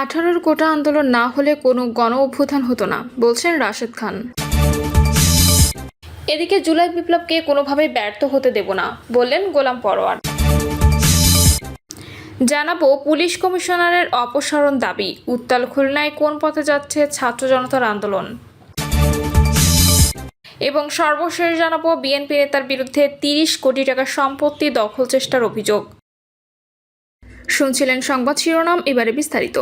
আঠারোর কোটা আন্দোলন না হলে কোনো গণ অভ্যুত্থান হতো না, বলছেন রাশেদ খান। এদিকে জুলাই বিপ্লবকে কোনোভাবেই ব্যর্থ হতে দেব না, বললেন গোলাম পরোয়ার। জানাব পুলিশ কমিশনারের অপসারণ দাবি, উত্তাল খুলনায় কোন পথে যাচ্ছে ছাত্র জনতার আন্দোলন। এবং সর্বশেষ জানাব বিএনপি নেতার বিরুদ্ধে তিরিশ কোটি টাকা সম্পত্তি দখল চেষ্টার অভিযোগ। শুনছিলেন সংবাদ শিরোনাম, এবারে বিস্তারিত।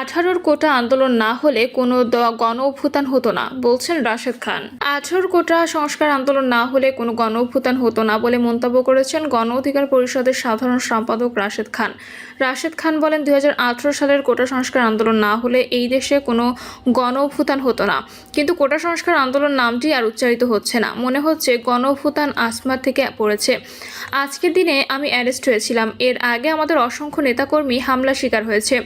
আঠারোর কোটা আন্দোলন না হলে কোনো গণ অভ্যুত্থান হতো না, বলছেন রাশেদ খান। আঠারোর কোটা সংস্কার আন্দোলন না হলে কোনো গণ অভ্যুত্থান হতো না বলে মন্তব্য করেছেন গণ অধিকার পরিষদের সাধারণ সম্পাদক রাশেদ খান। রাশেদ খান বলেন দু হাজার আঠেরো সালের কোটা সংস্কার আন্দোলন না হলে এই দেশে কোনো গণ অভ্যুত্থান হতো না। কিন্তু কোটা সংস্কার আন্দোলন নামটি আর উচ্চারিত হচ্ছে না। মনে হচ্ছে গণ অভ্যুত্থান আসমার থেকে পড়েছে। আজকের দিনে আমি অ্যারেস্ট হয়েছিলাম। এর আগে আমাদের অসংখ্য নেতাকর্মী হামলা শিকার হয়েছে।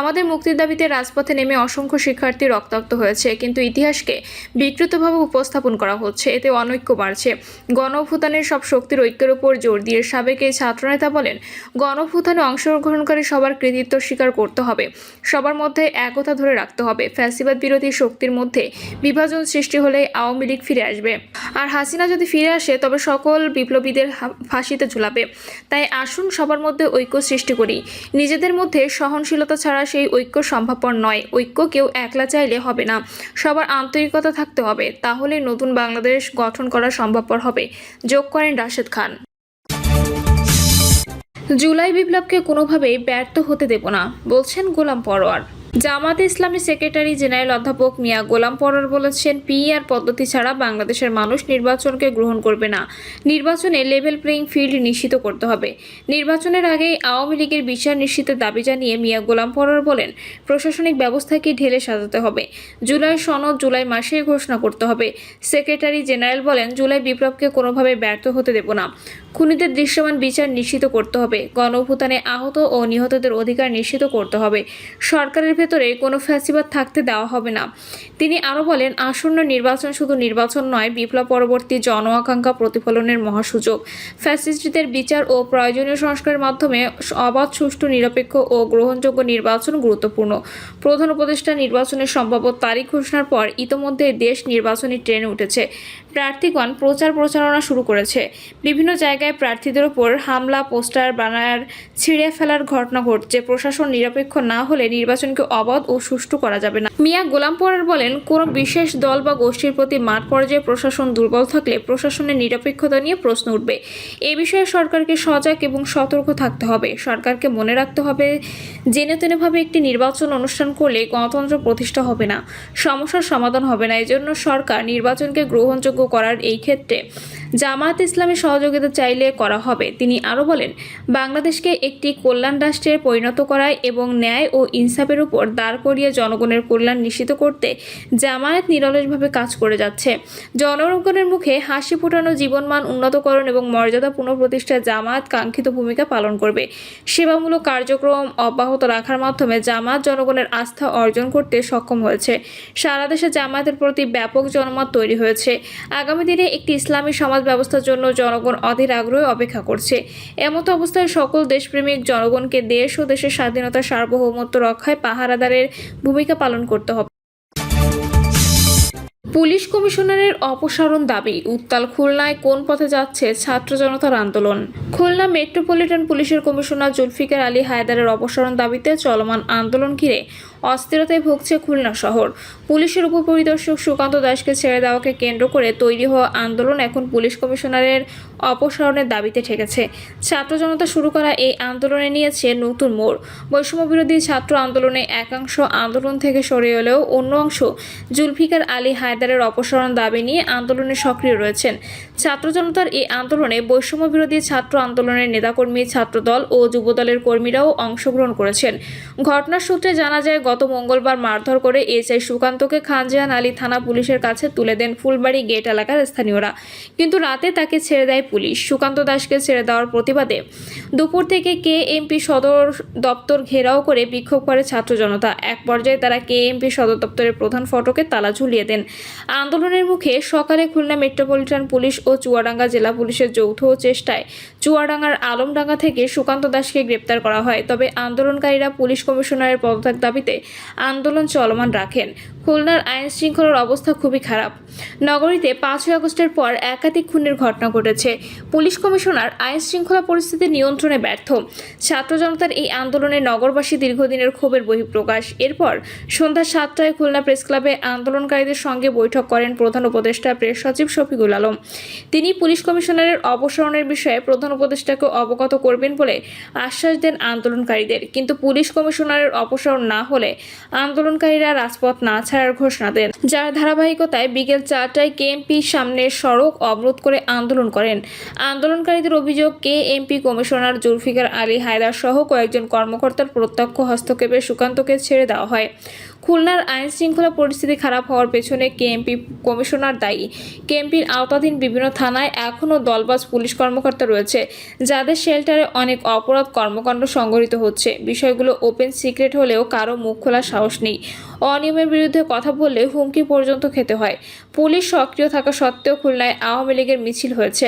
আমাদের মুক্তির দাবিতে রাজপথে নেমে অসংখ্য শিক্ষার্থী রক্তাক্ত হয়েছে, কিন্তু ইতিহাসকে বিকৃতভাবে উপস্থাপন করা হচ্ছে, এতে অনৈক্য বাড়ছে। গণ অভ্যুত্থানের সব শক্তির ঐক্যের উপর জোর দিয়ে সাবেক এই ছাত্রনেতা বলেন গণ অভ্যুত্থানে অংশগ্রহণকারী সবার কৃতিত্ব স্বীকার করতে হবে, সবার মধ্যে একতা ধরে রাখতে হবে, ফ্যাসিবাদ বিরোধী শক্তির মধ্যে বিভাজন সৃষ্টি হলে আওয়ামী লীগ ফিরে আসবে। আর হাসিনা যদি ফিরে আসে, তবে সকল বিপ্লবীদের ফাঁসিতে ঝুলাবে। তাই আসুন সবার মধ্যে ঐক্য সৃষ্টি করি। নিজেদের মধ্যে সহনশীলতা ছাড়া সেই ঐক্য সম্ভবপর নয়। ঐক্য কেউ একলা চাইলে হবে না। সবার আন্তরিকতা থাকতে হবে। তাহলে নতুন বাংলাদেশ গঠন করা সম্ভবপর হবে। যোগ করেন রাশেদ খান। জুলাই বিপ্লবকে কোনোভাবেই ব্যর্থ হতে দেব না, বলছেন গোলাম পরোয়ার। জামাতে ইসলামী সেক্রেটারি জেনারেল অধ্যাপক মিয়া গোলাম পরোয়ার বলেছেন পিআর পদ্ধতি ছাড়া বাংলাদেশের মানুষ নির্বাচনকে গ্রহণ করবে না। নির্বাচনে লেভেল প্লেইং ফিল্ড নিশ্চিত করতে হবে। নির্বাচনের আগেই আওয়ামী লীগের বিচার নিশ্চিতের দাবি জানিয়ে মিয়া গোলাম পরোয়ার বলেন, প্রশাসনিক ব্যবস্থাকে ঢেলে সাজাতে হবে। জুলাই সনদ জুলাই মাসেই ঘোষণা করতে হবে। সেক্রেটারি জেনারেল বলেন, জুলাই বিপ্লবকে কোনোভাবে ব্যর্থ হতে দেব না। খুনিদের দৃশ্যমান বিচার নিশ্চিত করতে হবে। গণ অভ্যুত্থানে আহত ও নিহতদের অধিকার নিশ্চিত করতে হবে। সরকারের ভেতরে কোনো ফ্যাসিবাদ থাকতে দেওয়া হবে না। তিনি আরও বলেন, আসন্ন নির্বাচন শুধু নির্বাচন নয়, বিপ্লব পরবর্তী জন আকাঙ্ক্ষা প্রতিফলনের মহাসুযোগ ফ্যাসিস্টদের বিচার ও প্রয়োজনীয় সংস্কারের মাধ্যমে অবাধ, সুষ্ঠু, নিরপেক্ষ ও গ্রহণযোগ্য নির্বাচন গুরুত্বপূর্ণ। প্রধান উপদেষ্টা নির্বাচনের সম্ভাব্য তারিখ ঘোষণার পর ইতোমধ্যে দেশ নির্বাচনী ট্রেনে উঠেছে। প্রার্থীগণ প্রচার প্রচারণা শুরু করেছে। বিভিন্ন জায়গায় প্রার্থীদের ওপর হামলা, পোস্টার ব্যানার ছিঁড়ে ফেলার ঘটনা ঘটছে। প্রশাসন নিরপেক্ষ না হলে নির্বাচনকে অবাধ ও সুষ্ঠু করা যাবে না। মিয়া গোলাম বলেন, কোনো বিশেষ দল বা গোষ্ঠীর প্রতি মাঠ পর্যায়ে প্রশাসন দুর্বল থাকলে প্রশাসনের নিরপেক্ষতা নিয়ে প্রশ্ন উঠবে। এ বিষয়ে সরকারকে সজাগ এবং সতর্ক থাকতে হবে। সরকারকে মনে রাখতে হবে, জেনে তেনেভাবে একটি নির্বাচন অনুষ্ঠান করলে গণতন্ত্র প্রতিষ্ঠা হবে না। সমস্যার সমাধান হবে না। এজন্য সরকার নির্বাচনকে গ্রহণযোগ্য করার এই ক্ষেত্রে জামায়াত ইসলামের সহযোগিতা চাইলে করা হবে। তিনি আরও বলেন, বাংলাদেশকে একটি কল্যাণ রাষ্ট্রে পরিণত করায় এবং ন্যায় ও ইনসাফের উপর দাঁড় করিয়ে জনগণের কল্যাণ নিশ্চিত করতে জামায়াত নিরলসভাবে কাজ করে যাচ্ছে। জনগণের মুখে হাসি ফোটানো, জীবনমান, উন্নতকরণ এবং মর্যাদা পুনঃপ্রতিষ্ঠায় জামায়াত কাঙ্ক্ষিত ভূমিকা পালন করবে। সেবামূলক কার্যক্রম অব্যাহত রাখার মাধ্যমে জামায়াত জনগণের আস্থা অর্জন করতে সক্ষম হয়েছে। সারা দেশে জামায়াতের প্রতি ব্যাপক জনমত তৈরি হয়েছে। আগামী দিনে একটি ইসলামী সমাজ ব্যবস্থার জন্য জনগণ অধীর আগ্রহে অপেক্ষা করছে। এমতো অবস্থায় সকল দেশপ্রেমিক জনগণকে দেশ ও দেশের স্বাধীনতা সার্বভৌমত্ব রক্ষায় পাহারাদারের ভূমিকা পালন করতে হবে। পুলিশ কমিশনারের অপসারণ দাবি, উত্তাল খুলনায় কোন পথে যাচ্ছে ছাত্র জনতার আন্দোলন? খুলনা মেট্রোপলিটন পুলিশের কমিশনার জুলফিকার আলী হায়দারের অপসারণ দাবিতে চলমান আন্দোলন ঘিরে অস্থিরতায় ভুগছে খুলনা শহর। পুলিশের উপপরিদর্শক সুকান্ত দাসকে ছেড়ে দেওয়াকে কেন্দ্র করে তৈরি হওয়া আন্দোলন এখন পুলিশ কমিশনারের অপসারণের দাবিতে ঠেকেছে। ছাত্র জনতা শুরু করা এই আন্দোলনে নিয়েছে নতুন মোড়। বৈষম্য বিরোধী ছাত্র আন্দোলনে একাংশ আন্দোলন থেকে সরে এলেও অন্য অংশ জুলফিকার আলী হায়দারের অপসারণ দাবি নিয়ে আন্দোলনে সক্রিয় রয়েছেন। ছাত্র জনতার এই আন্দোলনে বৈষম্য বিরোধী ছাত্র আন্দোলনের নেতাকর্মী, ছাত্রদল ও যুবদলের কর্মীরাও অংশগ্রহণ করেছেন। ঘটনার সূত্রে জানা যায় গত মঙ্গলবার মারধর করে এসআই সুকান্তকে খানজাহান আলী থানা পুলিশের কাছে তুলে দেন ফুলবাড়ি গেট এলাকার স্থানীয়রা। কিন্তু রাতে তাকে ছেড়ে দেয় পুলিশ। সুকান্ত দাসকে ছেড়ে দেওয়ার প্রতিবাদে দুপুর থেকে কে এমপি সদর দপ্তর ঘেরাও করে বিক্ষোভ করে ছাত্র জনতা। এক পর্যায়ে তারা কে এমপি সদর দপ্তরের প্রধান ফটকে তালা ঝুলিয়ে দেন। আন্দোলনের মুখে সকালে খুলনা মেট্রোপলিটন পুলিশ ও চুয়াডাঙ্গা জেলা পুলিশের যৌথ চেষ্টায় চুয়াডাঙ্গার আলমডাঙ্গা থেকে সুকান্ত দাসকে গ্রেপ্তার করা হয়। তবে আন্দোলনকারীরা পুলিশ কমিশনারের পদত্যাগ দাবিতে আন্দোলন চলমান রাখেন। খুলনার আইন শৃঙ্খলার অবস্থা খুবই খারাপ। নগরীতে পাঁচই আগস্টের পর একাধিক খুনের ঘটনা ঘটেছে। পুলিশ কমিশনার আইন শৃঙ্খলা পরিস্থিতি নিয়ন্ত্রণে ব্যর্থ। ছাত্র জনতার এই আন্দোলনে নগরবাসী দীর্ঘদিনের ক্ষোভের বহিঃপ্রকাশ। এরপর সন্ধ্যা সাতটায় খুলনা প্রেস ক্লাবে আন্দোলনকারীদের সঙ্গে বৈঠক করেন প্রধান উপদেষ্টা প্রেস সচিব শফিকুল আলম। তিনি পুলিশ কমিশনারের অপসারণের বিষয়ে প্রধান উপদেষ্টাকে অবগত করবেন বলে আশ্বাস দেন আন্দোলনকারীদের। কিন্তু পুলিশ কমিশনারের অপসারণ না হলে আন্দোলনকারীরা রাজপথ না ছাড়ার ঘোষণা দেন। যার ধারাবাহিকতায় বিকেল চারটায় কেএমপি সামনে সড়ক অবরোধ করে আন্দোলন করেন। আন্দোলনকারীদের অভিযোগ K MP commissioner Zulfikar Ali Haider সহ কয়েকজন কর্মকর্তার প্রত্যক্ষ হস্তক্ষেপে সুকান্তকে ছেড়ে দেওয়া হয়। খুলনার আইন শৃঙ্খলা পরিস্থিতি খারাপ হওয়ার পেছনে কেএমপি কমিশনার দায়ী। কেএমপির আওতাধীন বিভিন্ন থানায় এখনও দলবাজ পুলিশ কর্মকর্তা রয়েছে, যাদের শেল্টারে অনেক অপরাধ কর্মকাণ্ড সংঘটিত হচ্ছে। বিষয়গুলো ওপেন সিক্রেট হলেও কারও মুখ খোলার সাহস নেই। অনিয়মের বিরুদ্ধে কথা বললে হুমকি পর্যন্ত খেতে হয়। পুলিশ সক্রিয় থাকা সত্ত্বেও খুলনায় আওয়ামী লীগের মিছিল হয়েছে।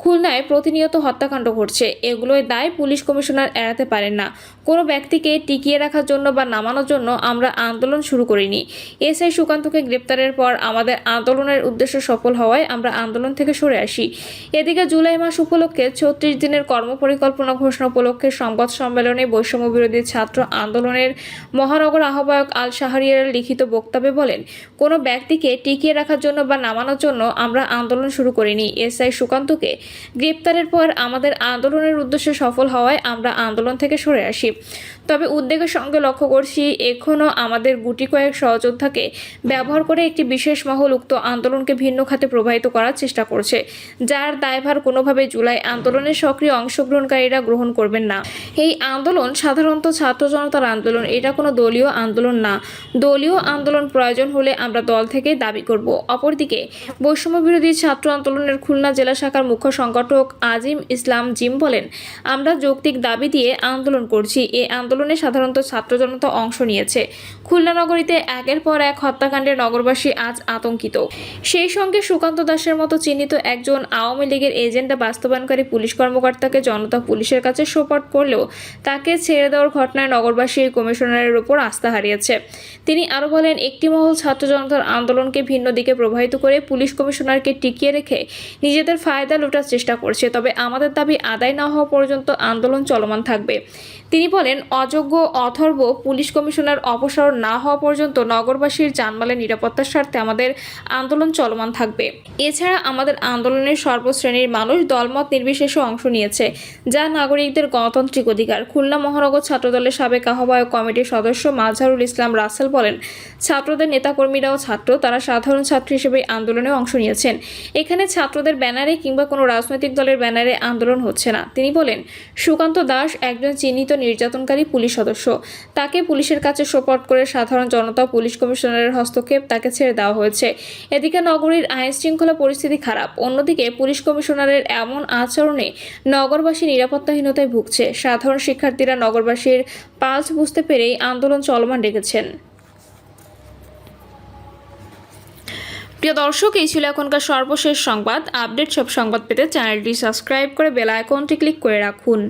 খুলনায় প্রতিনিয়ত হত্যাকাণ্ড ঘটছে। এগুলোই দায় পুলিশ কমিশনার এড়াতে পারেন না। কোনো ব্যক্তিকে টিকিয়ে রাখার জন্য বা নামানোর জন্য আমরা আন্দোলন শুরু করিনি। এসআই সুকান্তকে গ্রেপ্তারের পর আমাদের আন্দোলনের উদ্দেশ্য সফল হওয়ায় আমরা আন্দোলন থেকে সরে আসি। এদিকে জুলাই মাস উপলক্ষে ছত্রিশ দিনের কর্মপরিকল্পনা ঘোষণা উপলক্ষে সংবাদ সম্মেলনে বৈষম্য বিরোধী ছাত্র আন্দোলনের মহানগর আহ্বায়ক আল শাহরিয়ার লিখিত বক্তব্যে বলেন, কোনো ব্যক্তিকে টিকিয়ে রাখার জন্য বা নামানোর জন্য আমরা আন্দোলন শুরু করিনি। এসআই সুকান্তকে গ্রেপ্তারের পর আমাদের আন্দোলনের উদ্দেশ্যে সফল হওয়ায় আমরা আন্দোলন থেকে সরে আসি। তবে উদ্বেগের সঙ্গে লক্ষ্য করছি এখনও আমাদের গুটি কয়েক সহযোদ্ধাকে ব্যবহার করে একটি বিশেষ মহল উক্ত আন্দোলনকে ভিন্ন খাতে প্রবাহিত করার চেষ্টা করছে, যার দায়ভার কোনোভাবে জুলাই আন্দোলনের সক্রিয় অংশগ্রহণকারীরা গ্রহণ করবেন না। এই আন্দোলন সাধারণত ছাত্র জনতার আন্দোলন, এটা কোনো দলীয় আন্দোলন না। দলীয় আন্দোলন প্রয়োজন হলে আমরা দল থেকে দাবি করব। অপরদিকে, বৈষম্য বিরোধী ছাত্র আন্দোলনের খুলনা জেলা শাখার মুখ্য সংগঠক আজিম ইসলাম জিম বলেন, আমরা যৌক্তিক দাবি দিয়ে আন্দোলন করছি এই আন্দোলনে সাধারণত ছাত্র জনতা অংশ নিয়েছে। খুলনা নগরীতে একের পর এক হত্যাকাণ্ডে নগরবাসী আজ আতঙ্কিত। সেই সঙ্গে সুকান্ত দাসের মতো চিহ্নিত একজন আওয়ামী লীগের এজেন্ডা বাস্তবায়নকারী পুলিশ কর্মকর্তাকে জনতা পুলিশের কাছে সোপর্ট করলেও তাকে ছেড়ে দেওয়ার ঘটনায় নগরবাসী এই কমিশনারের উপর আস্থা হারিয়েছে। তিনি আরও বলেন, একটি মহল ছাত্র জনতার আন্দোলনকে ভিন্ন দিকে প্রবাহিত করে পুলিশ কমিশনারকে টিকিয়ে রেখে নিজেদের ফায়দা লুটার চেষ্টা করছে। তবে আমাদের দাবি আদায় না হওয়া পর্যন্ত আন্দোলন চলমান থাকবে। তিনি বলেন, অযোগ্য অথর্ব, পুলিশ কমিশনার অপসারণ না হওয়া পর্যন্ত নগরবাসীর জানমালের নিরাপত্তার স্বার্থে আমাদের আন্দোলন চলমান থাকবে। এছাড়া আমাদের আন্দোলনের সর্বশ্রেণীর মানুষ দলমত নির্বিশেষে অংশ নিয়েছে, যা নাগরিকদের গণতান্ত্রিক অধিকার। খুলনা মহানগর ছাত্রদলের সাবেক আহ্বায়ক কমিটির সদস্য মাজহারুল ইসলাম রাসেল বলেন, ছাত্রদের নেতাকর্মীরাও ছাত্র তারা সাধারণ ছাত্র হিসেবে আন্দোলনে অংশ নিয়েছেন। এখানে ছাত্রদের ব্যানারে কিংবা কোনো রাজনৈতিক দলের ব্যানারে আন্দোলন হচ্ছে না। তিনি বলেন, সুকান্ত দাস একজন চিহ্নিত নির্যাতনকারী পুলিশ সদস্য। তাকে পুলিশের কাছে সোপর্ট করে সাধারণ জনতা পুলিশ কমিশনারের হস্তক্ষেপ তাকে ছেড়ে দেওয়া হয়েছে। এদিকে নগরীর আইন শৃঙ্খলা পরিস্থিতি খারাপ। অন্যদিকে পুলিশ কমিশনারের এমন আচরণে নগরবাসী নিরাপত্তাহীনতায় ভুগছে। সাধারণ শিক্ষার্থীরা নগরবাসীর পালস বুঝতে পেরেই আন্দোলন চলমান রেখেছেন। প্রিয় দর্শক, এই ছিল এখনকার সর্বশেষ সংবাদ। আপডেট সব সংবাদ পেতে চ্যানেলটি সাবস্ক্রাইব করে বেল আইকনটি ক্লিক করে রাখুন।